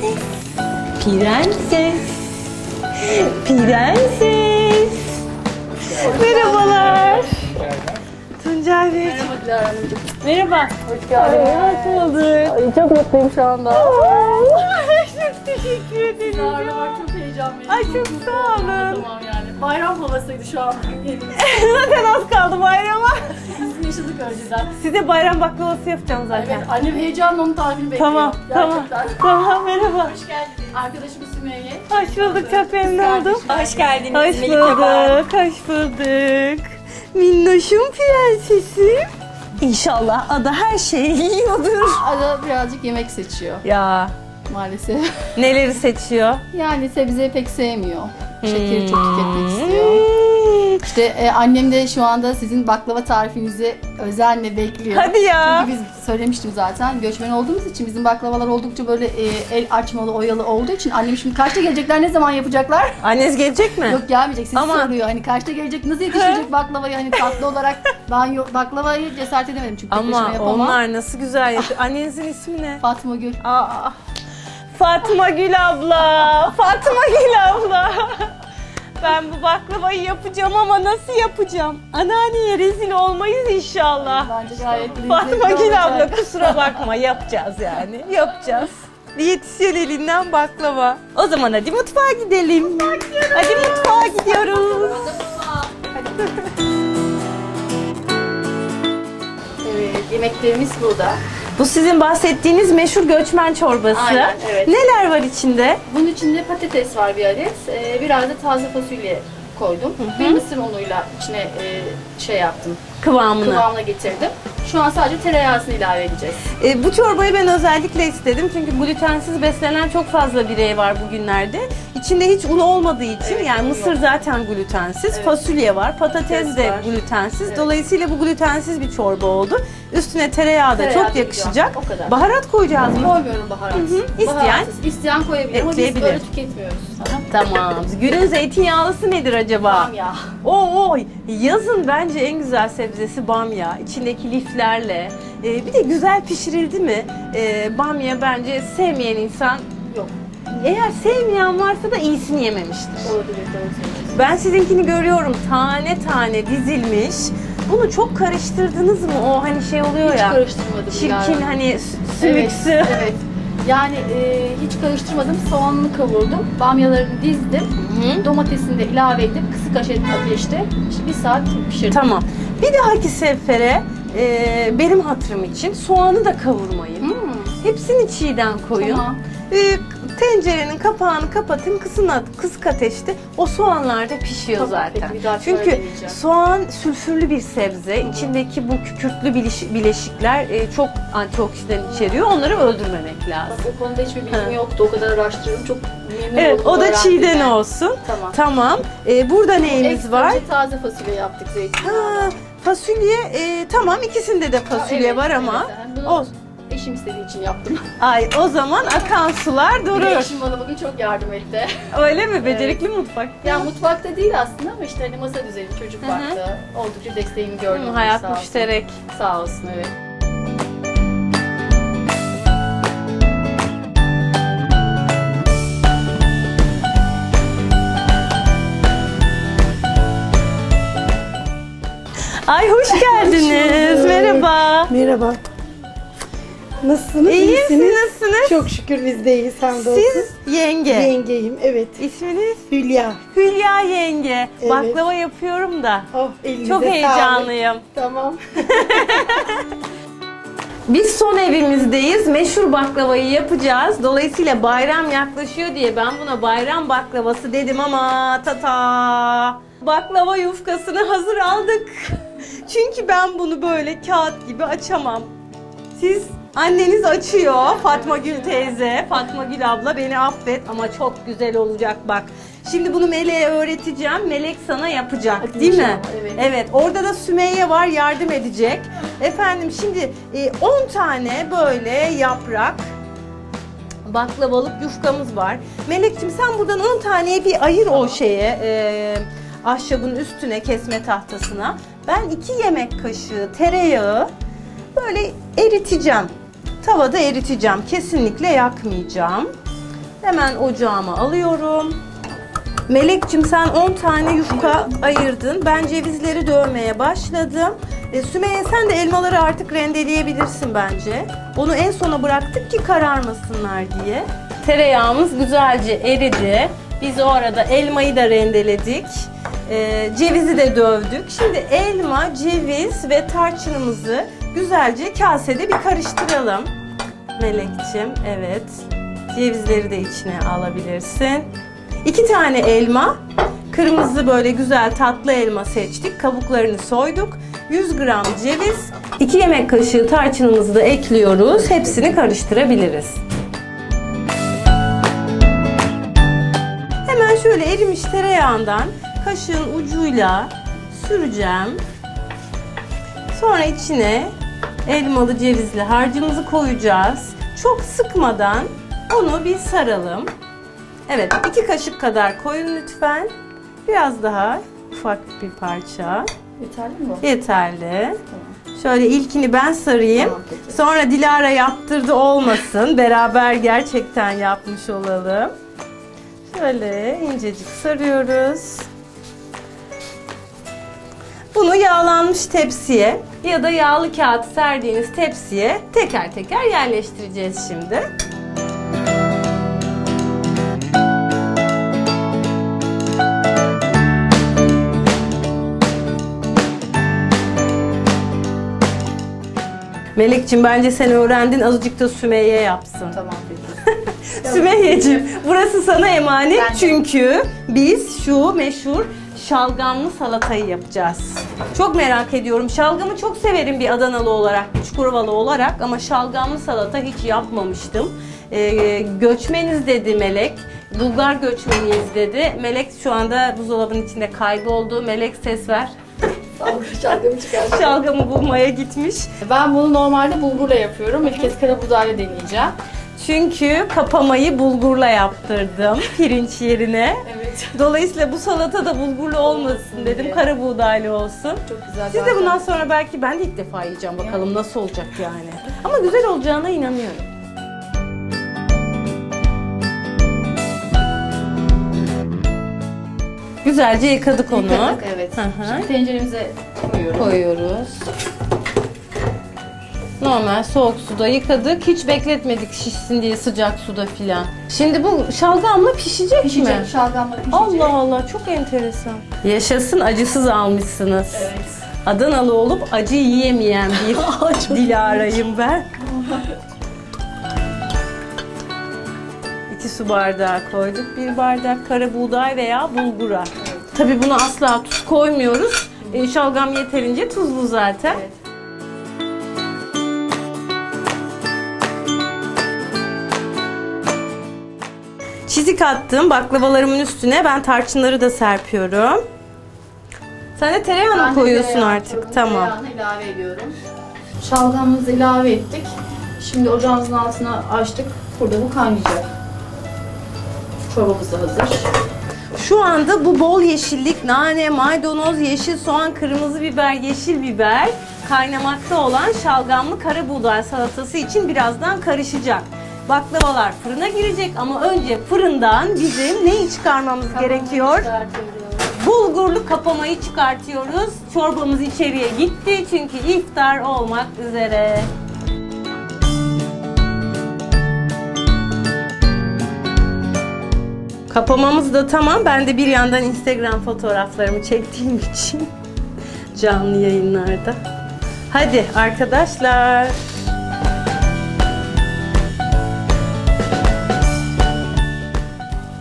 Prenses. Prenses. Prenses. Merhabalar. Tuncay Bey. Merhaba Dilara Hanımcığım. Merhaba. Hoş geldiniz. Hoş bulduk. Ay, çok mutluyum şu anda. Çok teşekkür ederim. Dilara bak çok heyecanlıyım. Ay çok sağ olun. Tamam yani. Bayram havasıydı şu an geliniz. Zaten az kaldı bayrama. Yaşadık önceden. Size bayram baklavası yapacağım zaten. Evet annem heyecanla onun tarifini bekliyor. Tamam, tamam. Gerçekten. Tamam, merhaba. Hoş geldiniz. Arkadaşım Sümeyye. Hoş bulduk, çok memnun oldum. Hoş geldiniz Hoş bulduk, hoş bulduk. Minnoşum prensesim. İnşallah ada her şeyi yiyordur. Ada birazcık yemek seçiyor Ya maalesef. neleri seçiyor? Yani sebze pek sevmiyor. Şekeri çok tüketmek istiyor. İşte e, annem de şu anda sizin baklava tarifinizi özenle bekliyor. Hadi ya. Çünkü biz söylemiştim zaten göçmen olduğumuz için bizim baklavalar oldukça böyle e, el açmalı, oyalı olduğu için annem şimdi kaçta gelecekler, ne zaman yapacaklar? Anneniz gelecek mi? Yok gelmeyecek, sizi Ama- soruyor. Hani kaçta gelecek, nasıl yetiştirecek baklavayı hani tatlı olarak ben yok, baklavayı cesaret edemedim çünkü tek Ama yapamam. onlar nasıl güzel yapıyor. Annenizin ismi ne? Fatma Gül. Aa, Fatma Gül abla. Fatma Gül abla. Ben bu baklavayı yapacağım ama nasıl yapacağım? Anneanneye rezil olmayız inşallah. Bence gayet Fatma Gül abla kusura bakma yapacağız yani. Yapacağız. Diyetisyen elinden baklava. O zaman hadi mutfağa gidelim. Hadi mutfağa gidiyoruz. Evet, yemeklerimiz burada. Bu sizin bahsettiğiniz meşhur göçmen çorbası. Aynen, evet. Neler var içinde? Bunun içinde patates var bir adet. Ee, biraz da taze fasulye koydum. Bir mısır unuyla içine e, şey yaptım. Kıvamını. Kıvamına getirdim. Şu an sadece tereyağısını ilave edeceğiz. E, bu çorbayı ben özellikle istedim çünkü glutensiz beslenen çok fazla birey var bugünlerde. İçinde hiç un olmadığı için Evet, yani mısır yok. zaten glutensiz, Evet. fasulye var, patates Patates de var. glutensiz. Evet. Dolayısıyla bu glutensiz bir çorba oldu. Üstüne tereyağı da Tereyağı çok yakışacak. o kadar. Baharat koyacağız mı? Koymuyorum baharat. İsteyen? Baharatsız. İsteyen koyabilir ama biz böyle tüketmiyoruz. Tamam. Günün zeytinyağlısı nedir acaba? Bamya. Oo, yazın bence en güzel sebzesi bamya. İçindeki liflerle. Ee, bir de güzel pişirildi mi e, bamya bence sevmeyen insan Yok. eğer sevmeyen varsa da iyisini yememiştir. Olabilir doğru söylüyorsun. Ben sizinkini görüyorum tane tane dizilmiş. Bunu çok karıştırdınız mı? O hani şey oluyor Hiç ya. karıştırmadım. Çirkin yani. hani sü- Evet, sümüksü. evet. Yani e, hiç karıştırmadım. Soğanını kavurdum. Bamyalarını dizdim. Hı. Domatesini de ilave edip kısık ateşte işte bir saat pişirdim. Tamam. Bir dahaki sefere e, benim hatırım için soğanı da kavurmayın. Hmm. Hepsini çiğden koyun. Tamam. Ee, tencerenin kapağını kapatın kısın kısık ateşte o soğanlar da pişiyor Tamam, zaten. peki, Çünkü soğan sülfürlü bir sebze. İçindeki bu kükürtlü bileş- bileşikler e, çok antioksidan içeriyor. Onları öldürmemek lazım. Bak o konuda hiçbir bilgim yoktu. O kadar araştırıyorum. Çok memnun Evet, o da çiğden ben. olsun. Tamam. Tamam. Ee, burada neyimiz Ekstra var? taze fasulye yaptık zeytin. Fasulye e, tamam ikisinde de fasulye Evet, var ama evet. Bunu olsun. Eşim istediği için yaptım. Ay o zaman akan sular Bir de durur. eşim bana bugün çok yardım etti. Öyle mi? Becerikli mutfak. Ya mutfakta değil aslında ama işte hani masa düzeni çocuk baktı. Oldukça desteğini gördüm. Hı, hayat sağ olsun. müşterek. Sağ olsun evet. Ay hoş geldiniz. Merhaba. Merhaba. Nasılsınız? İyiyim siz nasılsınız? Çok şükür biz de iyiyiz hamdolsun. Siz yenge. Yengeyim, evet. İsminiz? Hülya. Hülya yenge. Evet. Baklava yapıyorum da. Oh, elinize Çok sağlık. heyecanlıyım. Tamam. Biz son evimizdeyiz. Meşhur baklavayı yapacağız. Dolayısıyla bayram yaklaşıyor diye ben buna bayram baklavası dedim ama tata. Baklava yufkasını hazır aldık. Çünkü ben bunu böyle kağıt gibi açamam. Siz anneniz açıyor. Fatma Gül teyze, Fatma Gül abla beni affet ama çok güzel olacak bak. Şimdi bunu Melek'e öğreteceğim. Melek sana yapacak Hadi değil mi? evet. Evet. Orada da Sümeyye var yardım edecek. Efendim şimdi e, 10 tane böyle yaprak baklavalık yufkamız var. Melek'ciğim sen buradan 10 taneye bir ayır o şeye e, ahşabın üstüne kesme tahtasına. Ben 2 yemek kaşığı tereyağı böyle eriteceğim. Tavada eriteceğim. Kesinlikle yakmayacağım. Hemen ocağıma alıyorum. Melekçim sen 10 tane yufka ayırdın. Ben cevizleri dövmeye başladım. E, Sümeyye sen de elmaları artık rendeleyebilirsin bence. Onu en sona bıraktık ki kararmasınlar diye. Tereyağımız güzelce eridi. Biz o arada elmayı da rendeledik. E, cevizi de dövdük. Şimdi elma, ceviz ve tarçınımızı güzelce kasede bir karıştıralım. Melekçim, evet. Cevizleri de içine alabilirsin. İki tane elma, kırmızı böyle güzel tatlı elma seçtik. Kabuklarını soyduk. 100 gram ceviz, 2 yemek kaşığı tarçınımızı da ekliyoruz. Hepsini karıştırabiliriz. Hemen şöyle erimiş tereyağından kaşığın ucuyla süreceğim. Sonra içine elmalı cevizli harcımızı koyacağız. Çok sıkmadan onu bir saralım. Evet, iki kaşık kadar koyun lütfen. Biraz daha ufak bir parça. Yeterli mi bu? Yeterli. Şöyle ilkini ben sarayım. Tamam, peki. Sonra Dilara yaptırdı olmasın. Beraber gerçekten yapmış olalım. Şöyle incecik sarıyoruz. Bunu yağlanmış tepsiye ya da yağlı kağıt serdiğiniz tepsiye teker teker yerleştireceğiz şimdi. Melekçim bence sen öğrendin azıcık da Sümeyye yapsın. Tamam peki. Sümeyyeciğim burası sana emanet çünkü biz şu meşhur şalgamlı salatayı yapacağız. Çok merak ediyorum. Şalgamı çok severim bir Adanalı olarak, Çukurovalı olarak ama şalgamlı salata hiç yapmamıştım. Ee, göçmeniz dedi Melek. Bulgar göçmeniyiz dedi. Melek şu anda buzdolabının içinde kayboldu. Melek ses ver. Şalgamı çıkardım. Şalgamı bulmaya gitmiş. Ben bunu normalde bulgurla yapıyorum. İlk kez karabuğdayla deneyeceğim. Çünkü kapamayı bulgurla yaptırdım pirinç yerine. Evet. Dolayısıyla bu salata da bulgurlu olmasın dedim. Kara buğdaylı olsun. Çok güzel. Siz de bundan sonra belki ben de ilk defa yiyeceğim bakalım nasıl olacak yani. Ama güzel olacağına inanıyorum. Güzelce yıkadık onu. Yıkadık, evet. Hı hı. Şimdi tenceremize koyuyorum. Koyuyoruz. Normal soğuk suda yıkadık. Hiç bekletmedik şişsin diye sıcak suda filan. Şimdi bu şalgamla pişecek, mi? Pişecek, şalgamla pişecek. Allah Allah çok enteresan. Yaşasın acısız almışsınız. Evet. Adanalı olup acı yiyemeyen bir Çok Dilara'yım ben. İki su bardağı koyduk. Bir bardak kara buğday veya bulgura. Tabii buna asla tuz koymuyoruz. E, şalgam yeterince tuzlu zaten. Evet. Çizik attım baklavalarımın üstüne. Ben tarçınları da serpiyorum. Sen de tereyağı mı Ben koyuyorsun tereyağı artık? koydum, Tamam. Tereyağını ilave ediyorum. Şalgamımızı ilave ettik. Şimdi ocağımızın altına açtık. Burada bu kaynayacak. Çorbamız da hazır. Şu anda bu bol yeşillik, nane, maydanoz, yeşil soğan, kırmızı biber, yeşil biber kaynamakta olan şalgamlı kara buğday salatası için birazdan karışacak. Baklavalar fırına girecek ama önce fırından bizim neyi çıkarmamız gerekiyor? Çıkartıyoruz. Bulgurlu kapamayı çıkartıyoruz. Çorbamız içeriye gitti çünkü iftar olmak üzere. Kapamamız da tamam. Ben de bir yandan Instagram fotoğraflarımı çektiğim için canlı yayınlarda. Hadi arkadaşlar.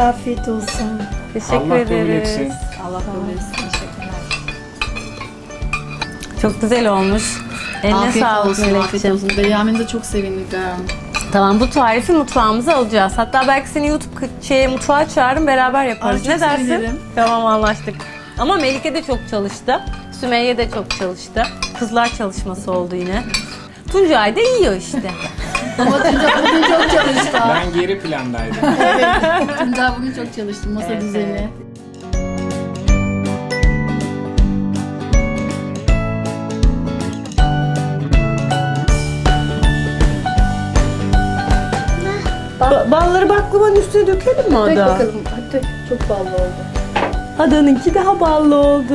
Afiyet olsun. Teşekkür Allah kabul ederiz. etsin. Allah kabul etsin. Teşekkürler. Çok güzel olmuş. Eline afiyet sağlık olsun, afiyet Melek'ciğim. olsun. Beğenmenize çok sevindik. Tamam bu tarifi mutfağımıza alacağız. Hatta belki seni YouTube kı- şeye, mutfağa çağırın beraber yaparız. Ay, çok ne dersin? sevinirim. Tamam anlaştık. Ama Melike de çok çalıştı. Sümeyye de çok çalıştı. Kızlar çalışması oldu yine. Tuncay da yiyor işte. Ama bugün çok çalıştı. Ben geri plandaydım. evet. Tuncay bugün çok çalıştı. Masa Evet, düzeni. evet. Ba- balları baklavanın üstüne dökelim mi Dök Ada? bakalım. Hadi çok ballı oldu. Adanınki daha ballı oldu.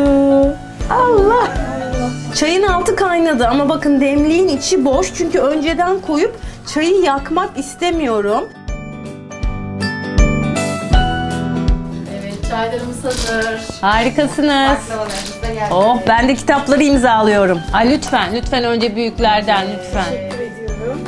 Allah. Çayın altı kaynadı ama bakın demliğin içi boş çünkü önceden koyup çayı yakmak istemiyorum. Evet çaylarımız hazır. Harikasınız. Baklavalarımız da geldi. Oh ben de kitapları imzalıyorum. Ay lütfen lütfen önce büyüklerden lütfen. Teşekkür ediyorum.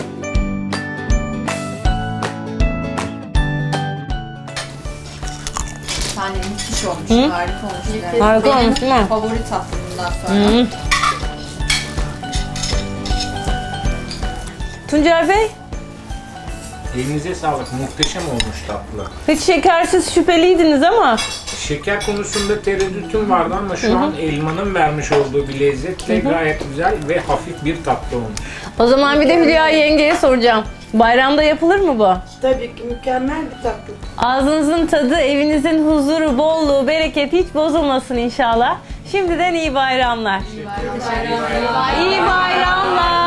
Tane müthiş olmuş. Harika olmuş. Harika olmuş değil mi? Favori tatlım bundan sonra. Hı. Tuncay Bey Elinize sağlık. Muhteşem olmuş tatlı. hiç şekersiz şüpheliydiniz ama Şeker konusunda tereddütüm vardı ama şu an elmanın vermiş olduğu bir lezzetle gayet güzel ve hafif bir tatlı olmuş. o zaman bir de Hülya yengeye soracağım. Bayramda yapılır mı bu? Tabii ki mükemmel bir tatlı. Ağzınızın tadı, evinizin huzuru, bolluğu, bereket hiç bozulmasın inşallah. Şimdiden iyi bayramlar. İyi bayramlar.